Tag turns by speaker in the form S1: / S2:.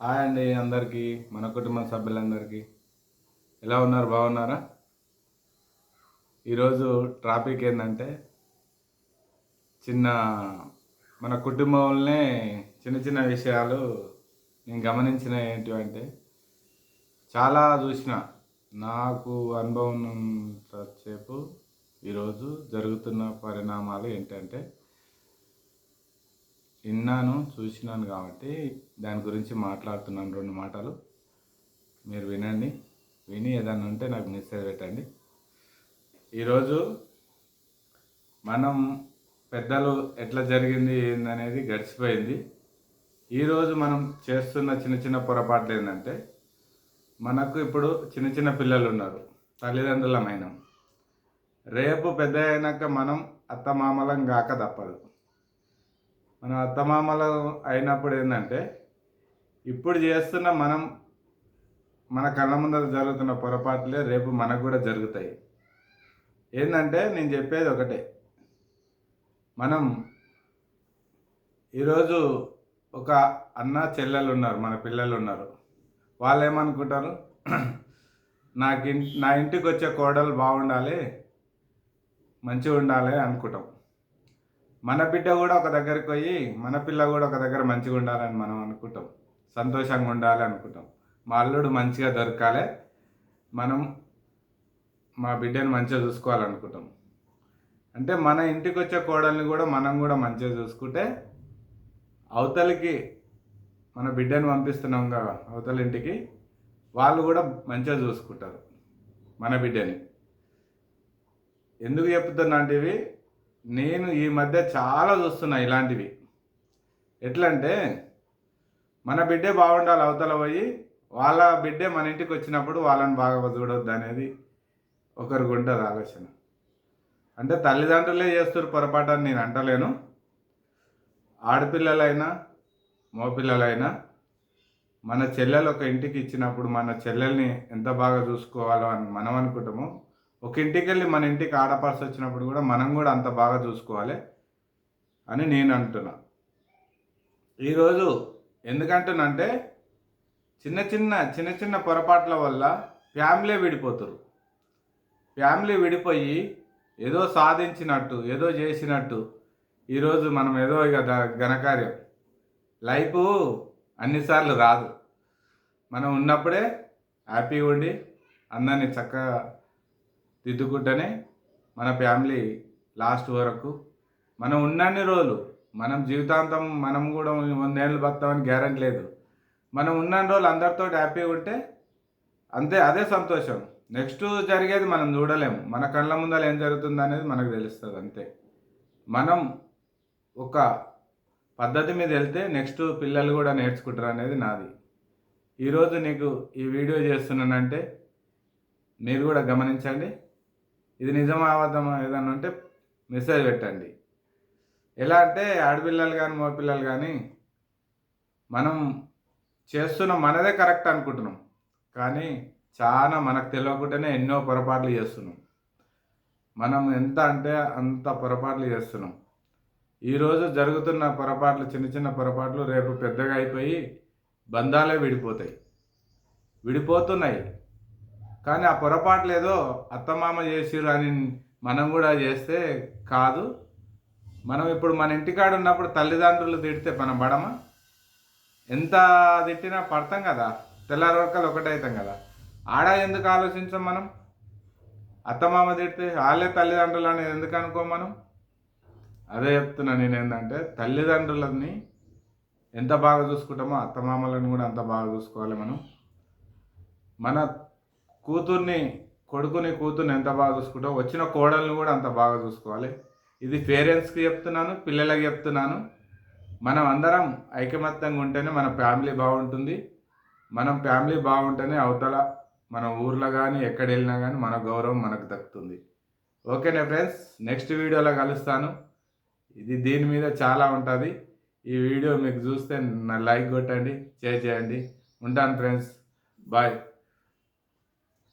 S1: Hi అండి అందరికీ మన కుటుంబ సభ్యులందరికీ. ఎలా ఉన్నారు? బాగున్నారా? ఈరోజు ట్రాఫిక్ ఏంటంటే చిన్న మన కుటుంబంలోనే చిన్న చిన్న విషయాలు నేను గమనించిన ఏంటివంటే చాలా చూసిన నాకు అనుభవం సేపు ఈరోజు జరుగుతున్న పరిణామాలు ఏంటంటే విన్నాను చూసినాను కాబట్టి దాని గురించి మాట్లాడుతున్నాను రెండు మాటలు. మీరు వినండి. విని ఏదన్నా ఉంటే నాకు మెసేజ్ పెట్టండి. ఈరోజు మనం పెద్దలు ఎట్లా జరిగింది ఏందనేది గడిచిపోయింది. ఈరోజు మనం చేస్తున్న చిన్న చిన్న పొరపాట్లు ఏంటంటే మనకు ఇప్పుడు చిన్న చిన్న పిల్లలు ఉన్నారు తల్లిదండ్రులమైన. రేపు పెద్ద అయినాక మనం అత్తమామలం కాక తప్పదు. మన అత్తమామలు అయినప్పుడు ఏంటంటే ఇప్పుడు చేస్తున్న మనం మన కళ్ళ ముందర జరుగుతున్న పొరపాట్లే రేపు మనకు కూడా జరుగుతాయి. ఏంటంటే నేను చెప్పేది ఒకటే. మనం ఈరోజు ఒక అన్న చెల్లెలు ఉన్నారు మన పిల్లలు ఉన్నారు. వాళ్ళు ఏమనుకుంటారు నాకు నా ఇంటికి వచ్చే కోడలు బాగుండాలి మంచిగా ఉండాలి అనుకుంటాం. మన బిడ్డ కూడా ఒక దగ్గరికి పోయి మన పిల్ల కూడా ఒక దగ్గర మంచిగా ఉండాలని మనం అనుకుంటాం. సంతోషంగా ఉండాలి అనుకుంటాం. మా అల్లుడు మంచిగా దొరకాలి. మనం మా బిడ్డని మంచిగా చూసుకోవాలనుకుంటాం. అంటే మన ఇంటికి వచ్చే కోడల్ని కూడా మనం కూడా మంచిగా చూసుకుంటే అవతలికి మన బిడ్డని పంపిస్తున్నాం కదా అవతల ఇంటికి వాళ్ళు కూడా మంచిగా చూసుకుంటారు మన బిడ్డని. ఎందుకు చెప్తున్నా అంటే ఇవి? నేను ఈ మధ్య చాలా చూస్తున్నా ఇలాంటివి. ఎట్లంటే మన బిడ్డే బాగుండాలి అవతల పోయి వాళ్ళ బిడ్డే మన ఇంటికి వచ్చినప్పుడు వాళ్ళని బాగా చూడొద్దు అనేది ఒకరికి ఉంటుంది ఆలోచన. అంటే తల్లిదండ్రులే చేస్తారు పొరపాటు అని నేను అంటలేను. ఆడపిల్లలైనా మగపిల్లలైనా మన చెల్లెలు ఒక ఇంటికి ఇచ్చినప్పుడు మన చెల్లెల్ని ఎంత బాగా చూసుకోవాలో అని మనం అనుకుంటామో ఒక ఇంటికి వెళ్ళి మన ఇంటికి ఆడపడుచు వచ్చినప్పుడు కూడా మనం కూడా అంత బాగా చూసుకోవాలి అని నేను అంటున్నా. ఈరోజు ఎందుకంటున్నంటే చిన్న చిన్న చిన్న చిన్న పొరపాట్ల వల్ల ఫ్యామిలీ విడిపోతారు. ఫ్యామిలీ విడిపోయి ఏదో సాధించినట్టు ఏదో చేసినట్టు ఈరోజు మనం ఏదో ఇక ఘనకార్యం. లైఫ్ అన్నిసార్లు రాదు. మనం ఉన్నప్పుడే హ్యాపీగా ఉండి అందరినీ చక్కగా దిద్దుకుంటేనే మన ఫ్యామిలీ లాస్ట్ వరకు. మనం ఉన్నన్ని రోజులు మనం జీవితాంతం మనం కూడా వందేళ్ళు బతామని గ్యారంటీ లేదు. మనం ఉన్నన్ని రోజులు అందరితో హ్యాపీగా ఉంటే అంతే అదే సంతోషం. నెక్స్ట్ జరిగేది మనం చూడలేము. మన కళ్ళ ముందర ఏం జరుగుతుంది అనేది మనకు తెలుస్తుంది అంతే. మనం ఒక పద్ధతి మీద వెళ్తే నెక్స్ట్ పిల్లలు కూడా నేర్చుకుంటారు అనేది నాది. ఈరోజు నీకు ఈ వీడియో చేస్తున్నానంటే మీరు కూడా గమనించండి. ఇది నిజమా అబద్ధమా ఏదన్నా ఉంటే మెసేజ్ పెట్టండి. ఎలా అంటే ఆడపిల్లలు కానీ మగపిల్లలు కానీ మనం చేస్తున్న మనదే కరెక్ట్ అనుకుంటున్నాం. కానీ చాలా మనకు తెలియకుండానే ఎన్నో పొరపాట్లు చేస్తున్నాం. మనం ఎంత అంటే అంత పొరపాట్లు చేస్తున్నాం. ఈరోజు జరుగుతున్న పొరపాట్లు చిన్న చిన్న పొరపాట్లు రేపు పెద్దగా అయిపోయి బంధాలే విడిపోతాయి. విడిపోతున్నాయి. కానీ ఆ పొరపాట్లు ఏదో అత్తమామ చేసిరు అని మనం కూడా చేస్తే కాదు. మనం ఇప్పుడు మన ఇంటికాడ ఉన్నప్పుడు తల్లిదండ్రులు తిడితే మనం పడమా ఎంత తిట్టినా పడతాం కదా. తెల్లారి వరకలు ఒకటైతాం కదా. ఆడ ఎందుకు ఆలోచించాం మనం? అత్తమామ తిడితే వాళ్ళే తల్లిదండ్రులు అనేది ఎందుకు అనుకో మనం? అదే చెప్తున్నా నేను ఏంటంటే తల్లిదండ్రులని ఎంత బాగా చూసుకుంటామో అత్తమామలను కూడా అంత బాగా చూసుకోవాలి మనం. మన కూతుర్ని కొడుకుని కూతుర్ని ఎంత బాగా చూసుకుంటాం వచ్చిన కోడల్ని కూడా అంత బాగా చూసుకోవాలి. ఇది పేరెంట్స్కి చెప్తున్నాను పిల్లలకి చెప్తున్నాను. మనం అందరం ఐకమత్యంగా ఉంటేనే మన ఫ్యామిలీ బాగుంటుంది. మనం ఫ్యామిలీ బాగుంటేనే అవతల మన ఊర్లో కానీ ఎక్కడ వెళ్ళినా కానీ మన గౌరవం మనకు దక్కుతుంది. ఓకేనే ఫ్రెండ్స్ నెక్స్ట్ వీడియోలో కలుస్తాను. ఇది దీని మీద చాలా ఉంటుంది. ఈ వీడియో మీకు చూస్తే నా లైక్ కొట్టండి షేర్ చేయండి. ఉంటాను ఫ్రెండ్స్. బాయ్.